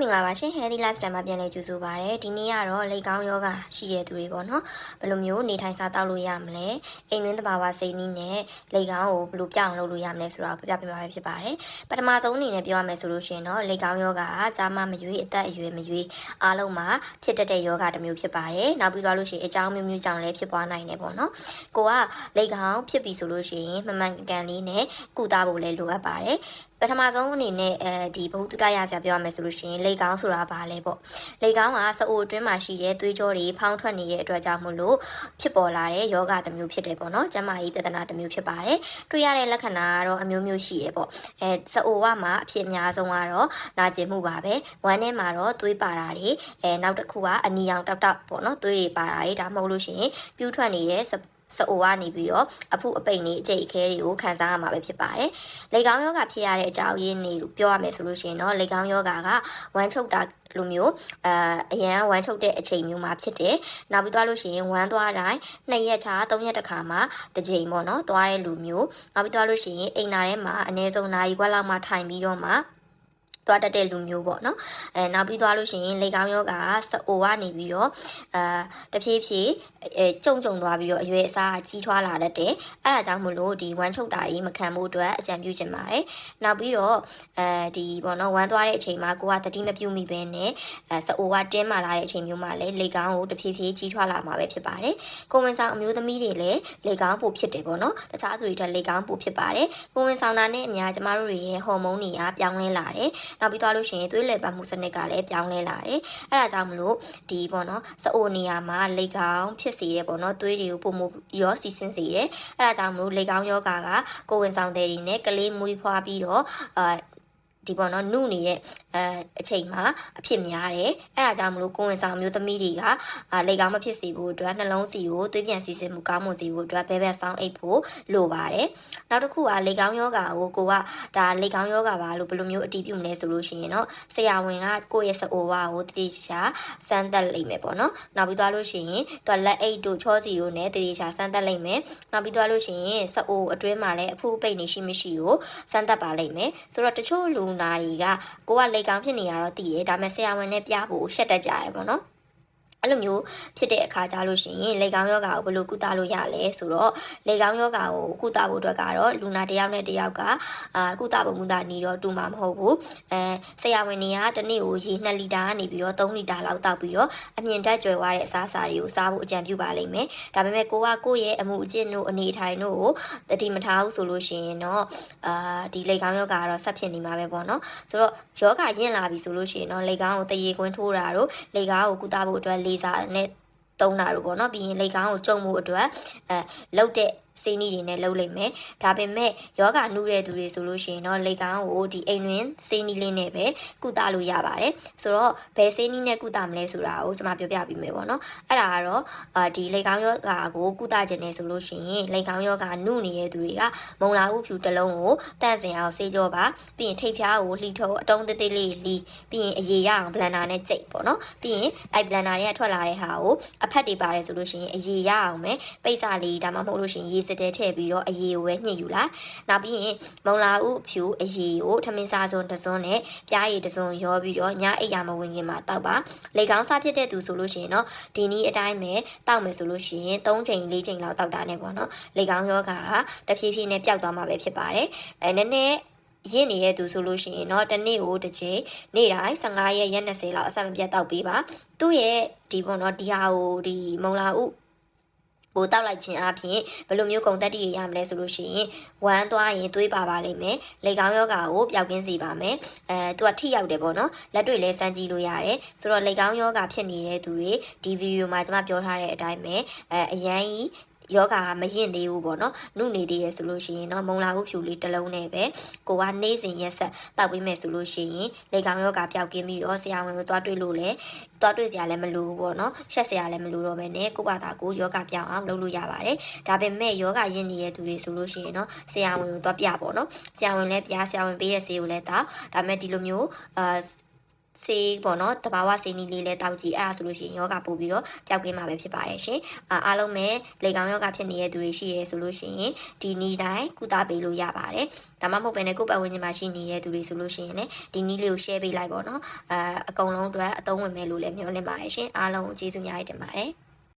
မင်္ဂလာပါရှင် Healthy Lifestyle မှာပြန်လည်ကြိုဆိုပါရစေဒီနေ့ကတော့လေကောင်းယောဂရှိတဲ့သူတွေပေါ့နော်ဘယ်လိုမျိုးနေထိုင်စားတောက်လို့ရမလဲအိမ်တွင်းသဘာဝစိတ်နည်းနဲ့လေကောင်းကိုဘယ်လိုပြောင်းလုပ်လို့ရမလဲဆိုတာကိုပြပြပေးမှာဖြစ်ပါတယ်ပထမဆုံးအနေနဲ့ပြောရမယ်ဆိုလို့ရှိရင်တော့လေကောင်းယောဂကကြားမမရွေးအသက်အရွယ်မရွေးအားလုံးမှာဖြစ်တတ်တဲ့ယောဂတစ်မျိုးဖြစ်ပါတယ်နောက်ပြီးသွားလို့ရှိရင်အကြောင်းမျိုးမျိုးကြောင့်လည်းဖြစ်ပွားနိုင်တယ်ပေါ့နော်ကိုကလေကောင်းဖြစ်ပြီဆိုလို့ရှိရင်မမှန်ကန်လေးနဲ့ကုသဖို့လည်းလိုအပ်ပါတယ် ပထမဆုံးအနေနဲ့အဲဒီဘ ഹു တုတရဆရာပြောရမယ်ဆိုလို့ရှိရင်လေကောင်းဆိုတာဘာလဲပေါ့လေကောင်းကစအိုအတွင်းမှာရှိတဲ့သွေးကြောတွေဖောင်းထွက်နေတဲ့အတွက်ကြောင့်မို့လို့ဖြစ်ပေါ်လာတဲ့ယောဂတစ်မျိုးဖြစ်တယ်ပေါ့နော်ကျန်းမာရေးပြဿနာတစ်မျိုးဖြစ်ပါတယ်တွေ့ရတဲ့လက္ခဏာကတော့အမျိုးမျိုးရှိရပေါ့အဲစအိုကမှအဖြစ်အများဆုံးကတော့နာကျင်မှုပါပဲဝမ်းထဲမှာတော့သွေးပါတာတွေအဲနောက်တစ်ခုကအနီရောင်တောက်တောက်ပေါ့နော်သွေးတွေပါတာတွေဒါမှမဟုတ်လို့ရှိရင်ပြူးထွက်နေတဲ့ စစအိုကနေပြီးတော့အဖုအပိန်တွေအကျိတ်အခဲတွေကိုခံစားရမှာပဲဖြစ်ပါတယ်။လေကောင်းယောဂဖြစ်ရတဲ့အကြောင်းရင်းတွေလို့ပြောရမယ်ဆိုလို့ရှိရင်တော့လေကောင်းယောဂကဝမ်းချုပ်တာလိုမျိုးအာအရန်ဝမ်းချုပ်တဲ့အချိန်မျိုးမှာဖြစ်တယ်။နောက်ပြီးသွားလို့ရှိရင်ဝမ်းသွားတိုင်းနှစ်ရက်ချာသုံးရက်တစ်ခါမှတစ်ကြိမ်ပေါ့နော်။သွားတဲ့လူမျိုးနောက်ပြီးသွားလို့ရှိရင်အိမ်နာထဲမှာအနည်းဆုံးနာရီခွက်လောက်မှထိုင်ပြီးတော့မှ သွားတတ်တဲ့လူမျိုးပေါ့နော်အဲနောက်ပြီးသွားလို့ရှိရင်လေကောင်းယောဂစအိုကနေပြီးတော့အာတဖြည်းဖြည်းအဲကြုံကြုံသွားပြီးတော့အရွယ်အစားကြီးထွားလာတတ်တယ်အဲ့ဒါကြောင့်မလို့ဒီဝမ်းချုပ်တာကြီးမခံဖို့အတွက်အကြံပြုချင်ပါတယ်နောက်ပြီးတော့အဲဒီပေါ့နော်ဝမ်းသွားတဲ့အချိန်မှာကိုကတတိမပြုမိပဲနဲ့အဲစအိုကတင်းမာလာတဲ့အချိန်မျိုးမှာလည်းလေကောင်းကိုတဖြည်းဖြည်းကြီးထွားလာမှာပဲဖြစ်ပါတယ်ကိုဝင်ဆောင်အမျိုးသမီးတွေလည်းလေကောင်းပို့ဖြစ်တယ်ပေါ့နော်တခြားသူတွေထက်လေကောင်းပို့ဖြစ်ပါတယ်ကိုဝင်ဆောင်တာနဲ့အများကျမတို့တွေရဲ့ဟော်မုန်းတွေကပြောင်းလဲလာတယ်နောက်ပြီးသွားလို့ရှိရင်သွေးလည်ပတ်မှုစနစ်ကလည်းပြောင်းလဲလာတယ်။အဲဒါကြောင့်မလို့ဒီပေါ့နော်စအိုနေရာမှာလေကောင်းဖြစ်စေတဲ့ပေါ့နော်သွေးတွေကိုပုံမရောစီစင်းစေတယ်။အဲဒါကြောင့်မလို့လေကောင်းယောဂါကကိုဝင်ဆောင်တဲ့တွေနဲ့ကလေးမွေးဖွားပြီးတော့အာ ဒီပေါ့နော်နုနေတဲ့အဲအချိန်မှာအဖြစ်များတယ်အဲဒါကြောင့်မလို့ကိုဝင်ဆောင်မျိုးသမီးတွေကအာလေကောင်းမဖြစ်စေဖို့အတွက်နှလုံးစီကိုသွေးပြန်စီစဉ်မှုကောင်းမှုစီဖို့အတွက်ဘဲဘဲဆောင်းအိတ်ဖို့လိုပါတယ်နောက်တစ်ခုကလေကောင်းယောဂါကိုကိုကဒါလေကောင်းယောဂါပါလို့ဘယ်လိုမျိုးအတည်ပြုမလဲဆိုလို့ရှိရင်တော့ဆရာဝန်ကကိုယ့်ရဲ့စအိုဝါကိုတတိချာစမ်းသပ်လိမ့်မယ်ပေါ့နော်နောက်ပြီးသွားလို့ရှိရင်သူလက်အိတ်တို့ချောစီတို့နဲ့တတိချာစမ်းသပ်လိမ့်မယ်နောက်ပြီးသွားလို့ရှိရင်စအိုအတွင်းမှာလည်းအဖူးပိတ်နေရှိမရှိကိုစမ်းသပ်ပါလိမ့်မယ်ဆိုတော့တချို့လူနာတွေကကိုကလက်ကောင်းဖြစ်နေရတော့သိရဲဒါပေမဲ့ဆရာဝန်နဲ့ပြဖို့ရှက်တတ်ကြရပေါ့နော် အဲ့လိုမျိုးဖြစ်တဲ့အခါကြလို့ရှိရင်လေကောင်းယောဂါကိုဘယ်လိုကုသလို့ရလဲဆိုတော့လေကောင်းယောဂါကိုကုသဖို့အတွက်ကတော့လူနာတစ်ယောက်နဲ့တစ်ယောက်ကအာကုသဖို့မူတာနေတော့တူမှာမဟုတ်ဘူးအဲဆရာဝန်တွေကတစ်နေ့ကိုရေ2လီတာကနေပြီးတော့3လီတာလောက်တောက်ပြီးတော့အမြင့်တက်ကြွယ်သွားတဲ့အစားအစာတွေကိုစားဖို့အကြံပြုပါလိမ့်မယ်ဒါပေမဲ့ကိုကကိုယ့်ရဲ့အမှုအကျင့်တို့အနေထိုင်တို့ကိုတတိမထားဘူးဆိုလို့ရှိရင်တော့အာဒီလေကောင်းယောဂါကတော့ဆက်ဖြစ်နေမှာပဲပေါ့နော်ဆိုတော့ယောဂါရင့်လာပြီဆိုလို့ရှိရင်တော့လေကောင်းကိုတရေခွင်းထိုးတာတို့လေကောင်းကိုကုသဖို့အတွက်လေစာနဲ့သုံးတာတို့ပေါ့နော်ပြီးရင်လေကောင်းကိုကြုံမှုအတွက်အဲလုတ်တဲ့ စေးနီးတွေနဲ့လှုပ်လိုက်မယ်ဒါပေမဲ့ယောဂနုတဲ့သူတွေဆိုလို့ရှိရင်တော့လေကောင်းကိုဒီအိမ်တွင်စေးနီးလေးနဲ့ပဲကုသလို့ရပါတယ်ဆိုတော့ဘယ်စေးနီးနဲ့ကုသမလဲဆိုတာကိုကျွန်မပြောပြပေးမယ်ပေါ့နော်အဲ့ဒါကတော့အာဒီလေကောင်းယောဂကိုကုသခြင်းနဲ့ဆိုလို့ရှိရင်လေကောင်းယောဂနုနေတဲ့သူတွေကမုံလာဥဖြူတစ်လုံးကိုတန့်စင်အောင်စေးကြောပါပြီးရင်ထိပ်ဖျားကိုလှီထုတ်အတုံးသေးသေးလေးလီပြီးရင်အရေရအောင်ဘလန်ဒါနဲ့ကြိတ်ပေါ့နော်ပြီးရင်အဲ့ဘလန်ဒါတွေကထွက်လာတဲ့ဟာကိုအဖက်တွေပါတယ်ဆိုလို့ရှိရင်အရေရအောင်ပဲပိတ်စာလေးဒါမှမဟုတ်လို့ရှိရင်ရေစစ်တဲထည့်ပြီးတော့အရေကိုပဲညှစ်ယူလိုက်နောက်ပြီးရင်မုံလာဥဖြူအရေကိုထမင်းစားစုံတစ်စုံနဲ့ပြားရည်တစ်စုံရောပြီးတော့ညအိပ်ရမဝင်ခင်မှာတောက်ပါလေကောင်းစားဖြစ်တဲ့သူဆိုလို့ရှိရင်တော့ဒီနည်းအတိုင်းပဲတောက်မယ်ဆိုလို့ရှိရင်3ချိန်4ချိန်လောက်တောက်တာနဲ့ပေါ့နော်လေကောင်းယောဂါကတဖြည်းဖြည်းနဲ့ပျောက်သွားမှာပဲဖြစ်ပါတယ်အဲနည်းနည်းရင့်နေတဲ့သူဆိုလို့ရှိရင်တော့တစ်နေ့ကိုတစ်ချိန်နေ့တိုင်း15ရက်ရက်20လောက်အဆက်မပြတ်တောက်ပေးပါသူ့ရဲ့ဒီပေါ့နော်ဒီဟာကိုဒီမုံလာဥ ကိုတောက်လိုက်ခြင်းအပြင်ဘယ်လိုမျိုးကုန်သက်တည်ရရမလဲဆိုလို့ရှိရင်ဝမ်းသွားရင်သွေးပါပါလိမ့်မယ်လေကောင်းယောဂါကိုပျောက်ကင်းစေပါမယ်အဲသူကထိရောက်တယ်ပေါ့နော်လက်တွေ့လဲစမ်းကြည့်လို့ရတယ်ဆိုတော့လေကောင်းယောဂါဖြစ်နေတဲ့သူတွေဒီဗီဒီယိုမှာကျွန်မပြောထားတဲ့အတိုင်းပဲအဲအရန်ကြီး ယောဂါကမရင်သေးဘူးပေါ့နော်နှုတ်နေသေးရဆိုလို့ရှိရင်တော့မုံလာဟုဖြူလေးတစ်လုံးနဲ့ပဲကိုကနေ့စဉ်ရက်ဆက်တောက်ပေးမယ်ဆိုလို့ရှိရင်လေကောင်းယောဂါပျောက်ကင်းပြီးတော့ဆရာဝန်ကိုသွားတွေ့လို့လဲသွားတွေ့စရာလည်းမလိုဘူးပေါ့နော်ချက်စရာလည်းမလိုတော့ဘဲနဲ့ကိုပါတာကိုယောဂပြောင်းအောင်လုပ်လို့ရပါတယ်ဒါပေမဲ့ယောဂရင့်နေတဲ့သူတွေဆိုလို့ရှိရင်တော့ဆရာဝန်ကိုသွားပြပေါ့နော်ဆရာဝန်လည်းပြဆရာဝန်ပေးတဲ့ဆေးကိုလည်းတောက်ဒါပေမဲ့ဒီလိုမျိုးအာ ဆေးပေါ့နော်တဘာဝဆေးနီးလေးလဲတောက်ကြည့်အဲ့ဒါဆိုလို့ရှိရင်ယောဂပို့ပြီးတော့ကြောက်ကင်းမှာပဲဖြစ်ပါတယ်ရှင်အာအားလုံးပဲလေကောင်းယောဂဖြစ်နေတဲ့သူတွေရှိရဲဆိုလို့ရှိရင်ဒီနီးတိုင်းကုသပေးလို့ရပါတယ်ဒါမှမဟုတ်ဘဲနဲ့ကိုယ့်ပတ်ဝန်းကျင်မှာရှိနေတဲ့သူတွေဆိုလို့ရှိရင်လည်းဒီနီးလေးကို share ပေးလိုက်ပေါ့နော်အာအကုန်လုံးအတွက်အသုံးဝင်မယ်လို့လည်းမျှော်လင့်ပါတယ်ရှင်အားလုံးကိုကျေးဇူးများတင်ပါတယ်